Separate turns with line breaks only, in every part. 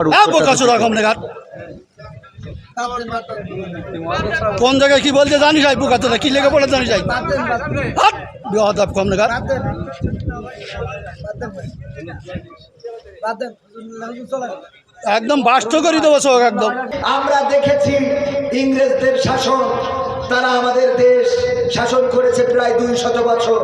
হ্যাঁ কোন জায়গায় কি বলতে জানি যাই বোকাচোদা কি লেগে পড়ে জানি যাই হাট বিহাদাব একদম বাস্ত করে দেবো সব একদম।
আমরা দেখেছি ইংরেজদের শাসন। তারা আমাদের দেশ শাসন করেছে প্রায় দুই শত বছর।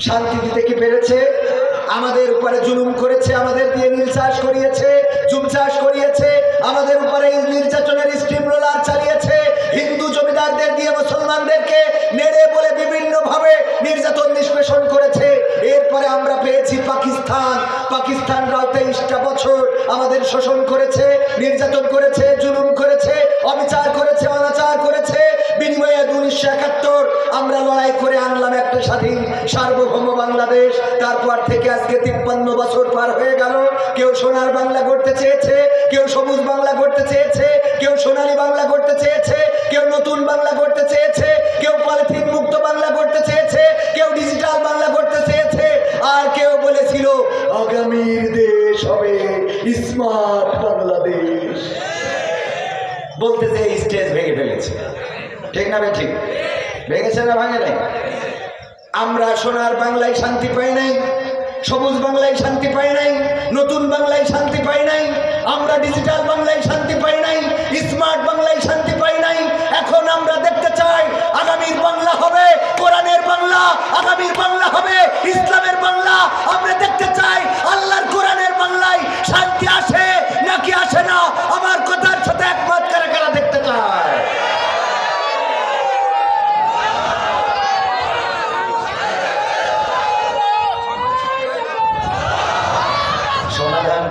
শান্তি দিতে কি পেরেছে? আমাদের উপরে জুলুম করেছে আমাদের দিয়ে নীল চাষ করিয়েছে। জুম চাষ করিয়েছে, আমাদের উপরে নির্যাতনের স্টিম রোলার চালিয়েছে। হিন্দু জমিদারদের দিয়ে মুসলমানদেরকে নেড়ে বলে বিভিন্ন ভাবে নির্যাতন নিষ্পেষণ করেছে। এরপরে আমরা পেয়েছি পাকিস্তান। পাকিস্তানরাও তেইশটা বছর আমাদের শোষণ করেছে, নির্যাতন করেছে। কেউ সোনার বাংলা করতে চেয়েছে, কেউ সবুজ বাংলা করতে চেয়েছে, কেউ সোনালী বাংলা করতে চেয়েছে, কেউ নতুন বাংলা করতে চেয়েছে, কেউ পলিথিন মুক্ত বাংলা করতে চেয়েছে, কেউ ডিজিটাল বাংলা করতে চেয়েছে, আর কেউ বলেছিল, আগামীর দেশ হবে স্মার্ট বাংলাদেশ। বলতে যে স্টেজ ভেঙে ফেলেছে। ঠিক না ঠিক? ভেঙেছে না ভাঙে নাই? আমরা সোনার বাংলায় শান্তি পাই নাই? সবুজ বাংলায় শান্তি পাই নাই, নতুন বাংলায় শান্তি পাই নাই, আমরা ডিজিটাল বাংলায় শান্তি পাই নাই স্মার্ট বাংলায় শান্তি পাই নাই, এখন আমরা দেখতে চাই, আগামীর বাংলা হবে, কোরআনের বাংলা, আগামীর বাংলা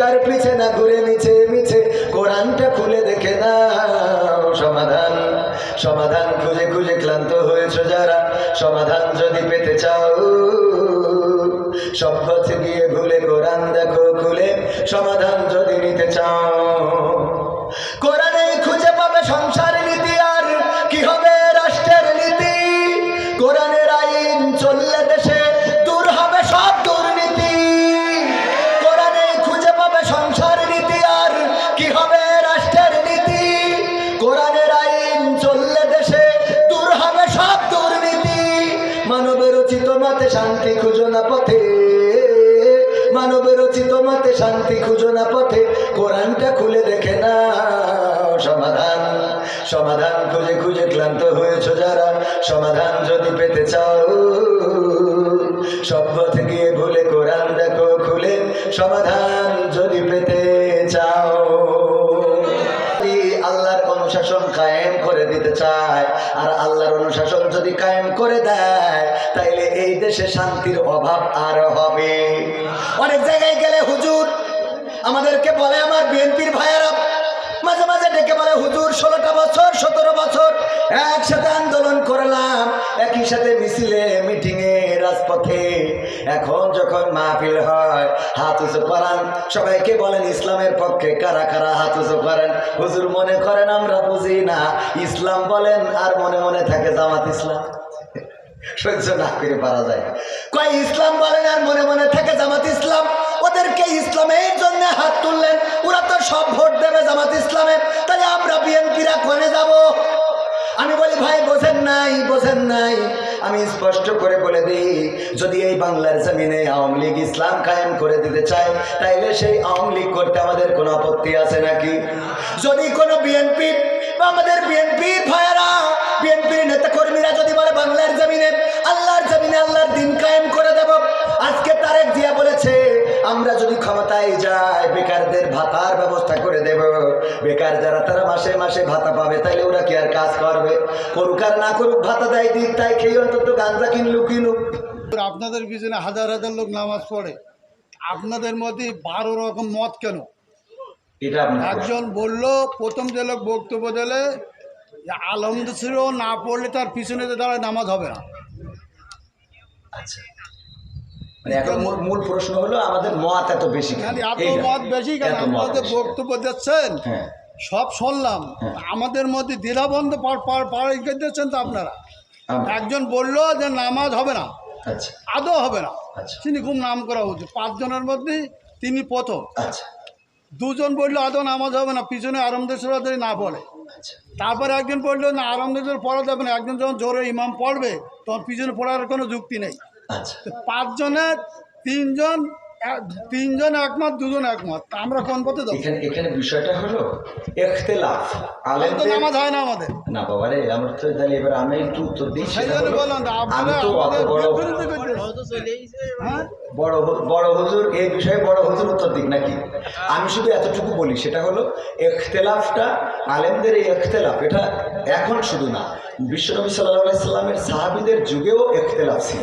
মরিচিকার পিছে না ঘুরে মিছে মিছে, কোরআনটা খুলে দেখে না সমাধান সমাধান খুঁজে খুঁজে ক্লান্ত হয়েছে যারা? সমাধান যদি পেতে চাও, সব পথে গিয়ে ভুলে কোরআন দেখো খুলে। সমাধান যদি নিতে শান্তি খুঁজো না পথে। মানবের রচিত মতে শান্তি খুঁজো না পথে। কোরআনটা খুলে দেখে না সমাধান। সমাধান খুঁজে খুঁজে ক্লান্ত হয়েছ যারা। সমাধান যদি পেতে চাও, সব পথে গিয়ে ভুলে কোরআন দেখো খুলে। সমাধান দেশে শান্তির অভাব আর হবে। অনেক জায়গায় গেলে হুজুর আমাদেরকে বলে আমার বিএনপির ভাইয়েরা, মাঝে মাঝে ডেকে বলে, হুজুর, ষোলোটা বছর, সতেরো বছর একসাথে আন্দোলন করলাম, একই সাথে মিছিলে, মিটিংয়ে, রাজপথে। এখন যখন মাহফিল হয়, হাত উঁচু করান। সবাইকে বলেন, ইসলামের পক্ষে কারা কারা হাত উঁচু করেন? হুজুর মনে করেন, আমরা বুঝি না। ইসলাম বলেন, আর মনে মনে থাকে জামাত ইসলাম। সহ্য না করে পারা যায়। কয়, ইসলাম বলেন আর মনে মনে থাকে জামাত ইসলাম? ওদেরকে ইসলামের জন্য হাত তুললেন। ওরা তো সব ভোট দেবে জামাত ইসলামে। তাহলে আমরা বিএনপিরা কোনে যাব? আমি বলি, ভাই, বোঝেন নাই বোঝেন নাই। আমি স্পষ্ট করে বলে দিই, যদি এই বাংলার জমিনে আওয়ামী লীগ ইসলাম কায়েম করে দিতে চায়, তাইলে সেই আওয়ামী লীগ করতে আমাদের কোনো আপত্তি আছে নাকি? যদি কোনো বিএনপি বা আমাদের বিএনপির ভাইয়েরা বিএনপির নেতা কর্মীরা যদি বলে বাংলার জমিনে আল্লাহর জমিনে আল্লাহর দিন কায়েম করে দেব আজকে তারেক জিয়া বলেছে আমরা যদি ক্ষমতায় যাই বেকারদের ভাতার ব্যবস্থা করে দেব। বেকার যারা তারা মাসে মাসে ভাতা পাবে তাইলে ওরা কি আর কাজ করবে? করুক আর না করুক ভাতা দেয় দিক তাই খেয়ে অন্তত গাঞ্জা কিনলুক কিনুক।
আপনাদের পিছনে হাজার হাজার লোক নামাজ পড়ে। আপনাদের মধ্যে বারো রকম মত কেন? একজন বলল প্রথম যে লোক বক্তব্য দিলে আলমদ ছিল না পড়লে তার পিছনে যে দাঁড়ায় নামাজ হবে না।
আচ্ছা। মানে মূল মূল প্রশ্ন হলো আমাদের মত এত বেশি
এত মত বেশি কেন?
এত মত
আপনাদের
বেশি।
বক্তব্য দিচ্ছেন
হ্যাঁ।
সব শুনলাম।
হ্যাঁ।
আমাদের মধ্যে দ্বিধাবন্ধ পাড়ি দিচ্ছেন তো আপনারা। একজন বলল যে নামাজ হবে না
আচ্ছা।
আদৌ হবে না।
আচ্ছা।
তিনি খুব নাম করা উচিত। পাঁচজনের মধ্যে তিনি প্রথম।
আচ্ছা।
দুজন বলল আদৌ নামাজ হবে না পিছনে আরামদেশ্বর না পড়ে।
আচ্ছা।
তারপরে একজন বলল না আরামদেশ্বর পড়া যাবে না। একজন যখন জোরে ইমাম পড়বে তখন পিছনে পড়ার কোনো যুক্তি নেই।
আচ্ছা।
পাঁচজনের তিনজন তিনজন একমত দুজন একমত। আমরা কোন পথে যাব?
এখানে এখানে বিষয়টা হলো এখতেলাফ।
তো
আলেমদের
নামাজ হয় না আমাদের।
না বাবা রে আমরা তো তাহলে এবার আমি একটু উত্তর দিই
বললাম
আমি তো অত বড়
হ্যাঁ?
বড় বড় হুজুর এই বিষয়ে বড় হুজুর উত্তর দিক নাকি? আমি শুধু এতটুকু বলি সেটা হলো এখতেলাফটা আলেমদের এই এখতেলাফ এটা এখন শুধু না। বিশ্বনবী সাল্লাহ সাল্লামের সাহাবিদের যুগেও এখতেলাফ ছিল।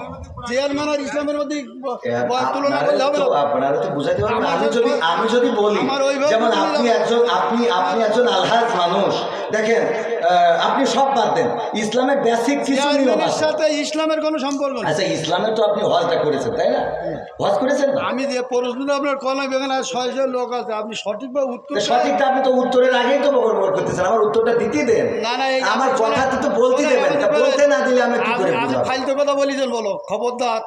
চেয়ারম্যান আর ইসলামের মধ্যে ব-
এ-
ব- তুলনা করলে হবে
আপনারা তো বুঝাতে পারবেন আমি যদি আমি যদি বলি যেমন আপনি একজন আপনি আপনি একজন আলহাজ মানুষ দেখেন আপনি সব বাদ দেন। ইসলামের বেসিক কিছু
সাথে ইসলামের কোনো সম্পর্ক নেই।
আচ্ছা ইসলামের তো আপনি হজটা করেছেন তাই না? হজ করেছেন
আমি যে প্রশ্নটা আপনার কলম এখানে ছয়শো লোক আছে আপনি সঠিকভাবে উত্তর
তো সঠিকটা আপনি তো উত্তরের আগেই তো বকর করতেছেন আমার উত্তরটা দিতে দেন।
না না
আমার কথা তো বলতে দেবেন বলতে না দিলে আমি কি করে
আমি- আমি
বুঝাবো
কথা বলিছেন বলো। খবরদার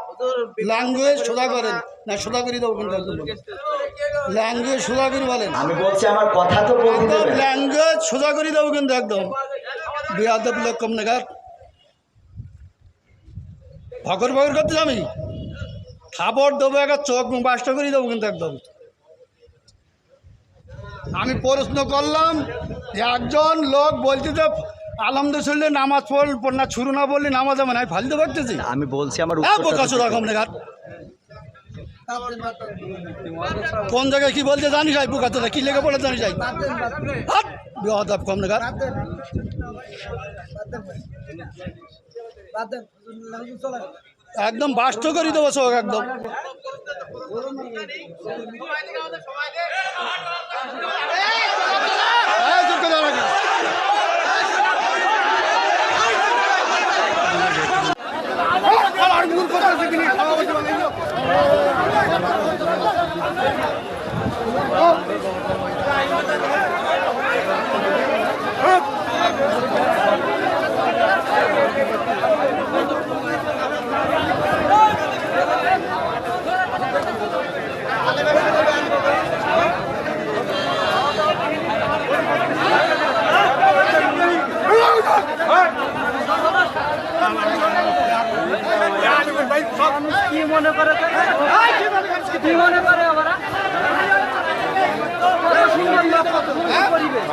ল্যাঙ্গুয়েজ সোজা করেন। না সোজা করে দেবো কিন্তু ল্যাঙ্গুয়েজ সোজা করে বলেন।
আমি বলছি আমার কথা তো
একদম ল্যাঙ্গুয়েজ সোজা করে দেবো কিন্তু একদম। বিয়াদব লোক কম নাগাদ। ভকর ভকর করতে আমি খাবার দেবো একটা চোখ বাসটা করে দেবো কিন্তু একদম। আমি প্রশ্ন করলাম যে একজন লোক বলতে যে আলহামদুলিল্লাহ নামাজ পড়ল পড় না ছুরু না বললে নামাজ আমি ফালতে পারতেছি
আমি বলছি আমার
হ্যাঁ বোকা চোদা কম নাগাদ কোন জায়গায় কি বলতে জানি যাই বোকা চোদা কি লেগে পড়ে জানি যাই হাট বিয়াদব কম নাগাদ একদম বাস্ত করে দেবো চোখ একদম। এই, চুপ করে দাঁড়া কেন? আর মুখ কথা আছে কি নি? খাওয়া বসে বানাইল।
কি মনে করে কি মনে করে ওরা কত সুন্দর লোক, কত সুন্দর পরিবেশ।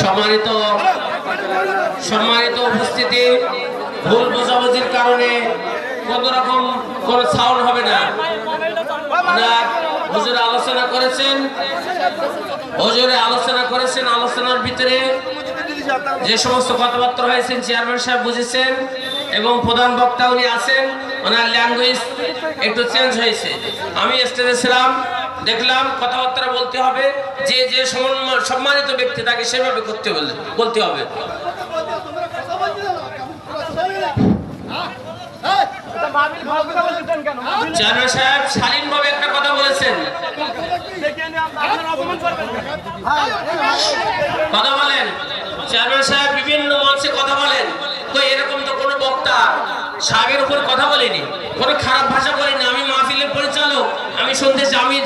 সম্মানিত সম্মানিত উপস্থিতি, ভুল বোঝাবুঝির কারণে কোন রকম কোন সাউন্ড হবে না। হুজুরে আলোচনা করেছেন, হুজুরে আলোচনা করেছেন, আলোচনার ভিতরে যে সমস্ত কথাবার্তা হয়েছেন চেয়ারম্যান সাহেব বুঝেছেন এবং প্রধান বক্তা উনি আছেন, ওনার ল্যাঙ্গুয়েজ একটু চেঞ্জ হয়েছে। আমি স্টেজে ছিলাম, দেখলাম কথাবার্তা বলতে হবে, যে যে সম্মানিত ব্যক্তি তাকে সেভাবে করতে বলে বলতে হবে। চেয়ারম্যান সাহেব শালীনভাবে একটা কথা বলেছেন? কথা বলেন। চেয়ারম্যান সাহেব বিভিন্ন মঞ্চে কথা বলেন। তো এরকম তো কোনো বক্তা সাহেবের উপর কথা বলেনি। কোনো খারাপ ভাষা বলেনি। আমি মাহফিলের পরিচালক, আমি শুনতে আমি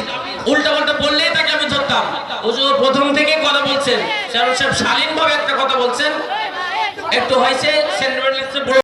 উল্টা পাল্টা বললেই তাকে আমি ধরতাম। হুজুর প্রথম থেকে কথা বলছেন। চেয়ারম্যান সাহেব শালীনভাবে একটা কথা বলছেন। একটু হয়েছে সেন্টিমেন্টাল